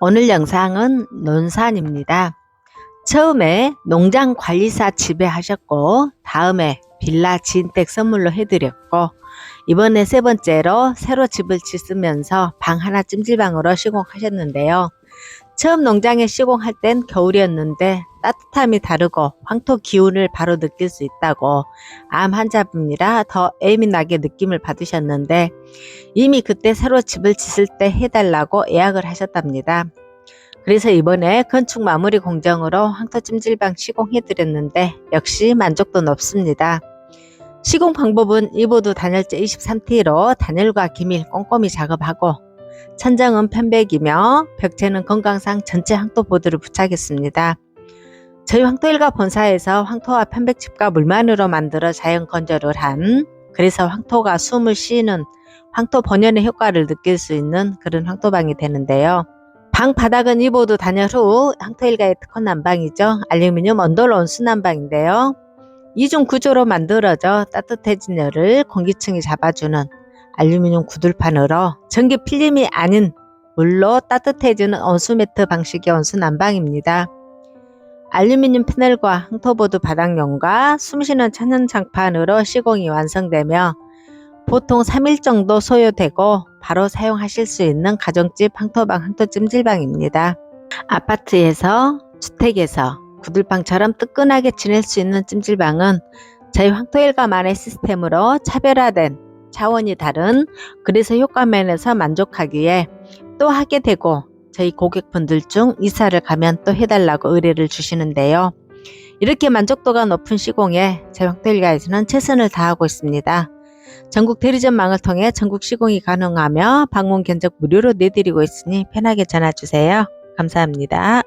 오늘 영상은 논산입니다. 처음에 농장 관리사 지배하셨고 다음에 빌라 지인댁 선물로 해드렸고 이번에 세 번째로 새로 집을 짓으면서 방 하나 찜질방으로 시공하셨는데요. 처음 농장에 시공할 땐 겨울이었는데 따뜻함이 다르고 황토 기운을 바로 느낄 수 있다고 암 환자분이라 더 예민하게 느낌을 받으셨는데 이미 그때 새로 집을 짓을 때 해달라고 예약을 하셨답니다. 그래서 이번에 건축 마무리 공정으로 황토 찜질방 시공해드렸는데 역시 만족도 높습니다. 시공 방법은 이보드 단열재 23T로 단열과 기밀 꼼꼼히 작업하고 천장은 편백이며 벽체는 건강상 전체 황토 보드를 부착했습니다. 저희 황토 일가 본사에서 황토와 편백집과 물만으로 만들어 자연 건조를 한 그래서 황토가 숨을 쉬는 황토 번연의 효과를 느낄 수 있는 그런 황토방이 되는데요. 방 바닥은 이보드 단열 후 황토 일가의 특허 난방이죠. 알루미늄 언더로 온수 난방인데요. 이중 구조로 만들어져 따뜻해진 열을 공기층이 잡아주는 알루미늄 구들판으로 전기 필름이 아닌 물로 따뜻해지는 온수매트 방식의 온수 난방입니다. 알루미늄 패널과 황토보드 바닥용과 숨쉬는 천연 장판으로 시공이 완성되며 보통 3일 정도 소요되고 바로 사용하실 수 있는 가정집 황토방 황토 찜질방입니다. 아파트에서 주택에서 구들방처럼 뜨끈하게 지낼 수 있는 찜질방은 저희 황토일가만의 시스템으로 차별화된 차원이 다른 그래서 효과 면에서 만족하기에 또 하게 되고 저희 고객분들 중 이사를 가면 또 해달라고 의뢰를 주시는데요. 이렇게 만족도가 높은 시공에 황토일가에서는 최선을 다하고 있습니다. 전국 대리점망을 통해 전국 시공이 가능하며 방문 견적 무료로 내드리고 있으니 편하게 전화 주세요. 감사합니다.